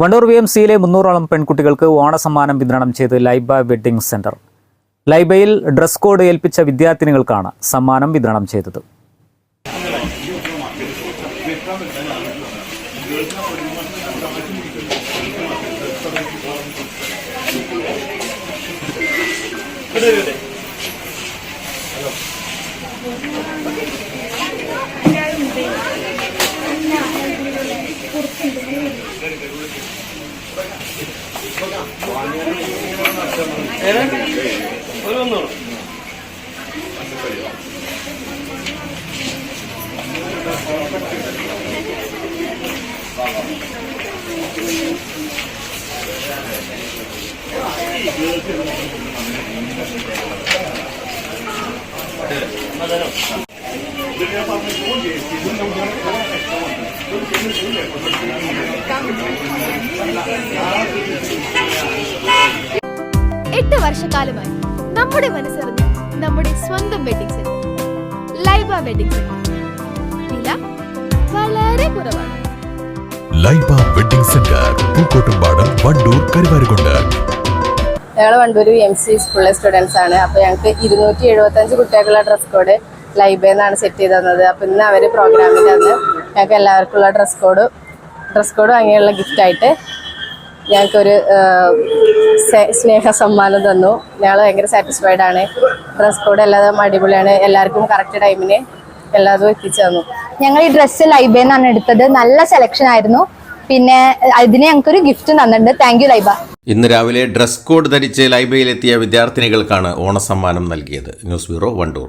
Wandoor V M സിയിലെ മുന്നൂറോളം പെൺകുട്ടികൾക്ക് ഓണസമ്മാനം വിതരണം ചെയ്ത് ലൈബ വെഡ്ഡിംഗ് സെന്റർ. ലൈബയിൽ ഡ്രസ് കോഡ് ഏൽപ്പിച്ച വിദ്യാർത്ഥിനികൾക്കാണ് സമ്മാനം വിതരണം ചെയ്തത്. 예? 어려운 맞아요. എട്ട് വർഷക്കാലമായി നമ്മുടെ മനസ്സറിഞ്ഞ നമ്മുടെ സ്വന്തം wedding centre Laiba wedding centre വില വളരെ കുറവാണ്. Laiba wedding centre Pookkottumpadam Wandoor Karuvarakundu. ഞങ്ങൾ വണ്ടൂർ എം സി സ്കൂളിലെ സ്റ്റുഡൻസ് ആണ്. അപ്പോൾ ഞങ്ങൾക്ക് ഇരുന്നൂറ്റി എഴുപത്തഞ്ച് കുട്ടികൾക്കുള്ള ഡ്രസ് കോഡ് ലൈബേന്നാണ് സെറ്റ് ചെയ്ത് തന്നത്. അപ്പോൾ ഇന്ന് അവർ പ്രോഗ്രാമിൽ അന്ന് ഞങ്ങൾക്ക് എല്ലാവർക്കുള്ള ഡ്രസ് കോഡ് ഡ്രസ് കോഡ് വാങ്ങിയുള്ള ഗിഫ്റ്റായിട്ട് ഞങ്ങൾക്കൊരു സ്നേഹ സമ്മാനം തന്നു. ഞങ്ങൾ ഭയങ്കര സാറ്റിസ്ഫൈഡ് ആണ്. ഡ്രസ് കോഡ് എല്ലാതും അടിപൊളിയാണ്. എല്ലാവർക്കും കറക്റ്റ് ടൈമിന് എല്ലാതും എത്തിച്ചു തന്നു. ഞങ്ങൾ ഈ ഡ്രസ്സ് ലൈബേന്നാണ് എടുത്തത്. നല്ല സെലക്ഷൻ ആയിരുന്നു. പിന്നെ അതിന് ഞങ്ങൾക്കൊരു ഗിഫ്റ്റ് തന്നിട്ടുണ്ട്. Thank you Laiba. ഇന്ന് രാവിലെ ഡ്രസ് കോഡ് ധരിച്ച് ലൈബ്രയിലെത്തിയ വിദ്യാർത്ഥിനികൾക്കാണ് ഓണസമ്മാനം നൽകിയത്. News bureau Wandoor.